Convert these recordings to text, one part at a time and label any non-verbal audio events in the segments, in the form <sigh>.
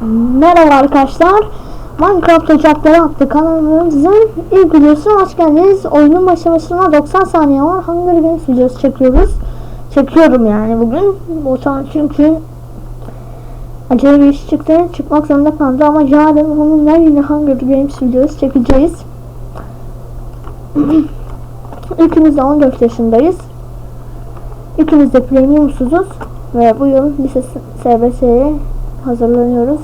Merhaba arkadaşlar. Minecraft Ocakları adlı kanalımızın ilk videosuna hoş geldiniz. Oyunun başlamasına 90 saniye var. Hunger Games videosu çekiyoruz. Çekiyorum yani bugün. Bu son çünkü acele bir iş çıktı. Çıkmak zorunda kaldı ama yarın onunla yine Hunger Games videosu çekeceğiz. <clears throat> İkimiz de 14 yaşındayız. İkimiz de premiumsuzuz ve bu yıl lise SBS'ye hazırlanıyoruz.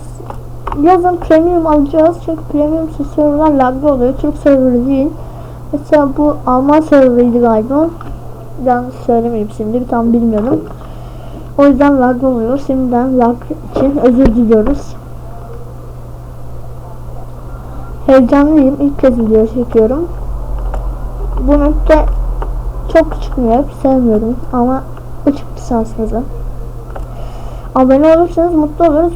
Yazın premium alacağız çünkü premium serverlar laglı oluyor. Türk serverı değil. Mesela bu Alman serverıydı galiba. Yanlış söylemeyeyim şimdi tam bilmiyorum. O yüzden laglı oluyor. Şimdiden lag için özür diliyoruz. Heyecanlıyım. İlk kez video çekiyorum. Bu nokta çok çıkmıyor. Sevmiyorum ama bu çıktı şansınıza. Abone olursanız mutlu oluruz.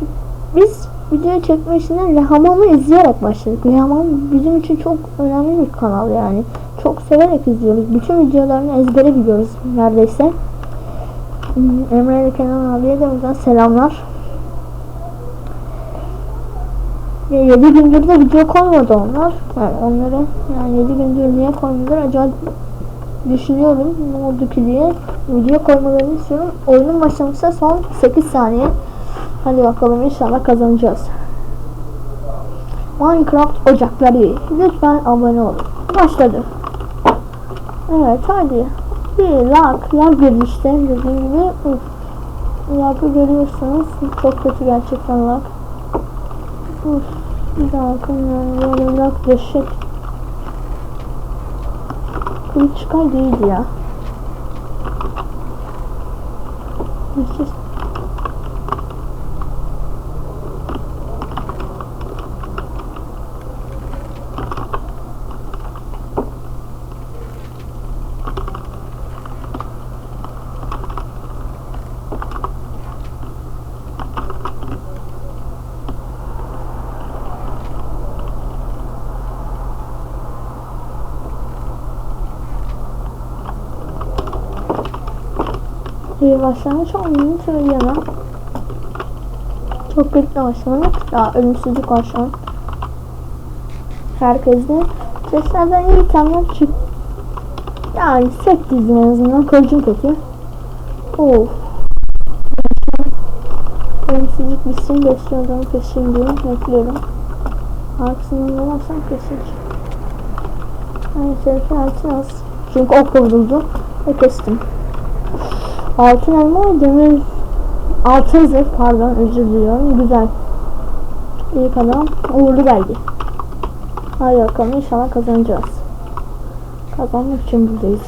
Biz video çekme işine Rehamam'ı izleyerek başladık. Rehamam bizim için çok önemli bir kanal yani. Çok severek izliyoruz. Bütün videolarını ezbere biliyoruz neredeyse. Emre ile Kenan abiye de buradan selamlar. Ve 7 gündür de video koymadı onlar. Yani onları yani 7 gündür niye koymadılar acaba düşünüyorum ne oldu ki diye video koymalarını istiyorum. Oyunun başlamışsa son 8 saniye. Hadi bakalım inşallah kazanacağız. Minecraft ocakları. Lütfen abone olun. Başladı. Evet hadi. Bir lag, lag girdi işte dediğim gibi. Uf. Lag'ı görüyorsunuz. Çok kötü gerçekten lag. Uf. Bakın yani lag dehşet. Kılıç çıkar ya. Let's <laughs> just Bir başlangıç olmayı söyleyemem. Çok kötü başlangıç. Daha ölümsüzlük var şu an. Herkeste. Seslerden iyi itemler çık. Yani set dizim en azından. Kılıcım kötü. Of. Ölümsüzlük bitsin. Keseyim diye bekliyorum. Arkasından keseyim. Yani sebebi altın az. Çünkü ok vuruldu. Ve kestim. Altın elma demir altın zırh pardon özür diliyorum. Güzel. İyi adam uğurlu geldi. Hadi bakalım inşallah kazanacağız. Kazanmak için buradayız.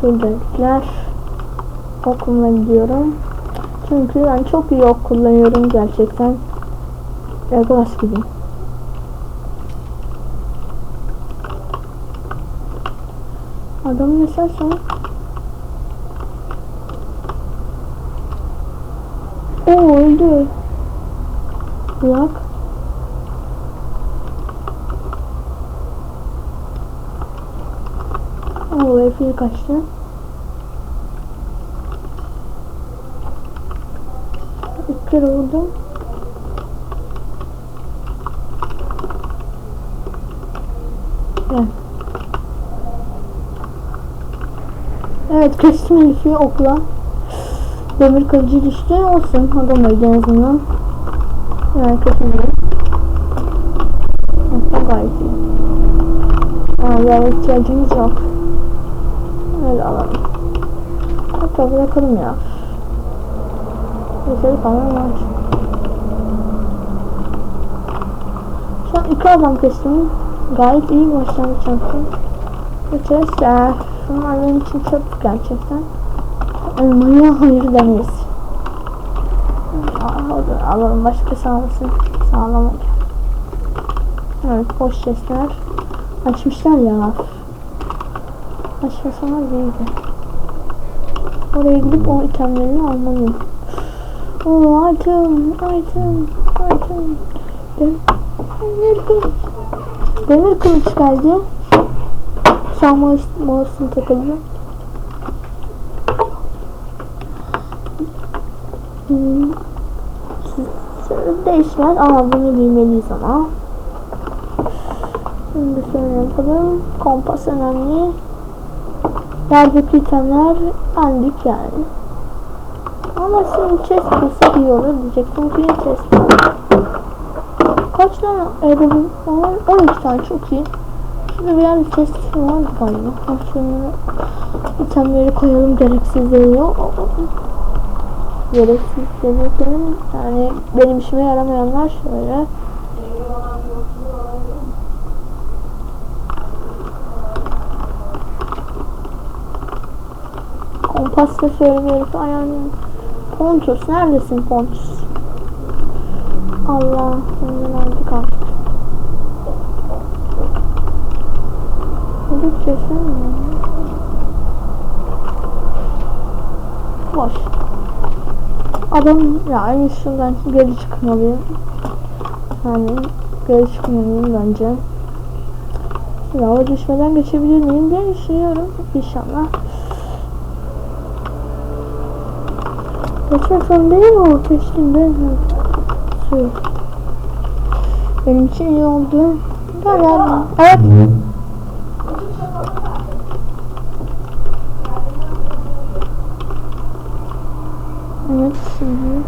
Şuradakiler okuluma gidiyorum. Çünkü ben çok iyi ok kullanıyorum gerçekten. Legolas gibi Adam mesela sen O öldü. Bırak. O Efil kaçtı. Bir kere vurdum. Gel. Evet kestim Elif'i okla. Demir kılıcı düştü olsun adam öldü en azından. Yani değil. Hatta gayet iyi. Aa yara ihtiyacımız yok. Öyle alalım. Hatta bırakalım ya. Yeterli falan var. Şu an iki adam kestim. Gayet iyi başlangıç yaptım. Chestler. Bunlar benim için çok gerçekten. Elmaya hayır demeyiz. Alalım başka sağlasın. Sağlamadı. Evet boş chestler. Açmışlar ya. Açmasalar iyiydi. Oraya gidip o itemlerini almalıyım. Oo item, item, item. Demir kılıç. Demir kılıç geldi. Şu an mouse'unu takıldı. Hmm. Değişmez ama bunu bilmeliyiz ama. Şimdi şöyle yapalım. Kompas önemli. Yerdeki itemler andik yani. Ama şimdi chest bulsak iyi olur diyecektim ki chest. Kaç tane Erebin var? 12 tane çok iyi. Şurada bir yerde chest var galiba. Şunları itemleri koyalım gereksizleri yok. Gereksiz dediğim yani benim işime yaramayanlar şöyle. Kompasla herif ayarlayayım. Pontus neredesin Pontus? Allah senden aldık artık. Şey mi? Boş. Adam ya iyisi şundan geri çıkmalıyım. Yani geri çıkmalıyım bence. Lava düşmeden geçebilir miyim diye düşünüyorum. İnşallah. Geçmek zorundayım ama geçtim de. Su. Benim için iyi oldu. Gel gel. Evet. Evet şimdi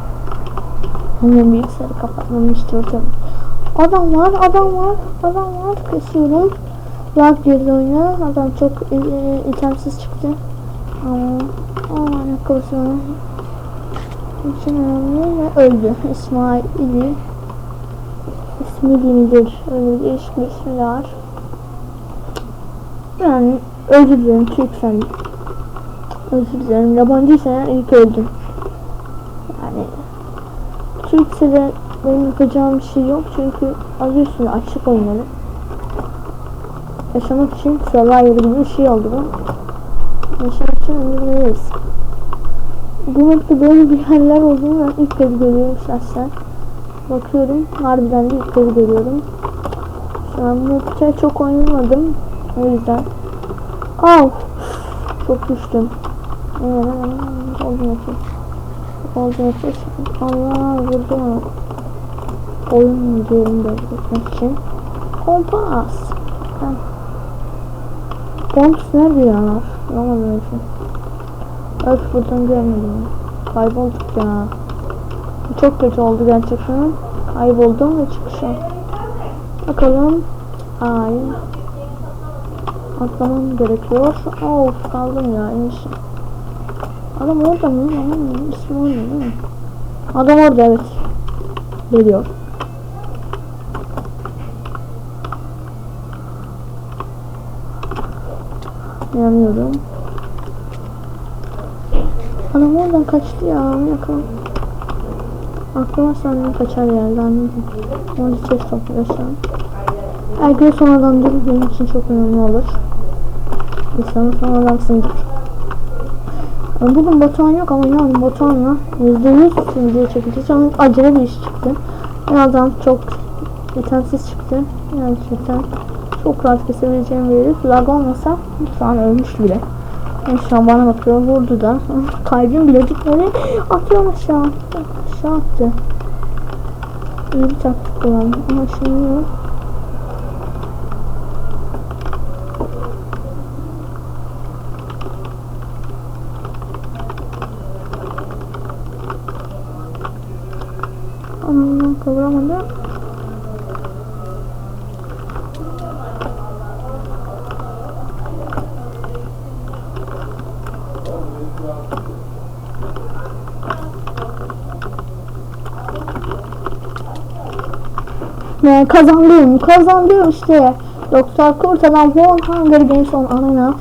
hemen bilgisayarı kapatmamı istiyorum. Adam var, adam var, adam var. Kesiyorum. Lag girdi oyuna. Adam çok e, e, itemsiz çıktı. Ama ama ayakkabısı var. için önemli ve öldü. İsmail'i İsmi midir? Öyle değişik bir ismi var. Yani özür dilerim Türk sen. Özür dilerim. Yabancıysan ilk öldüm. Yani Türkse de benim yapacağım bir şey yok çünkü adı üstünde açık oyunları. Yaşamak için Survivor gibi bir şey oldu bu. Yaşamak için öldürmeliyiz. Bu mapte böyle bir yerler olduğunu ben ilk kez görüyorum şahsen. Bakıyorum harbiden de ilk kez görüyorum. Şu an bu mapte çok oynamadım. O yüzden. Av! Çok düştüm. Evet, oldu nefes. Oldu nefes. Allah vurdu onu. Oyun böyle etmek için. Kompas. Kompas nerede ya? Bulamadım nefes. Öf buradan görmedim. Kaybolduk ya. Çok kötü oldu gerçekten. Kayboldum ve çıkışım. Bakalım. Ay. Atlamam gerekiyor. Of kaldım ya. İnişim. Adam orada mı? Adam ismi orada değil mi? Adam orada evet. Geliyor. Yanıyorum. Adam oradan kaçtı ya. Yakın. Aklıma senden kaçar geldi anladım. Onu chest topluyor şu an. Herkes son adamdır benim için çok önemli olur. İnsanın son adamsındır. Yani Bugün Batuhan yok ama yarın Batuhan'la %100 video çekeceğiz. Ama acele bir iş çıktı. Adam çok yetersiz çıktı. Gerçekten çok rahat kesebileceğim bir herif. Lag olmasa şu an ölmüş bile. Yani şu an bana bakıyor. Vurdu da. <laughs> Kalbim bile gitmedi. Atıyor aşağı. Aşağı attı. İyi bir taktik kullandım. Ama şimdi yok. Kazandım, kazandım işte. Doktor Kurtalan One Hunger Games on Arena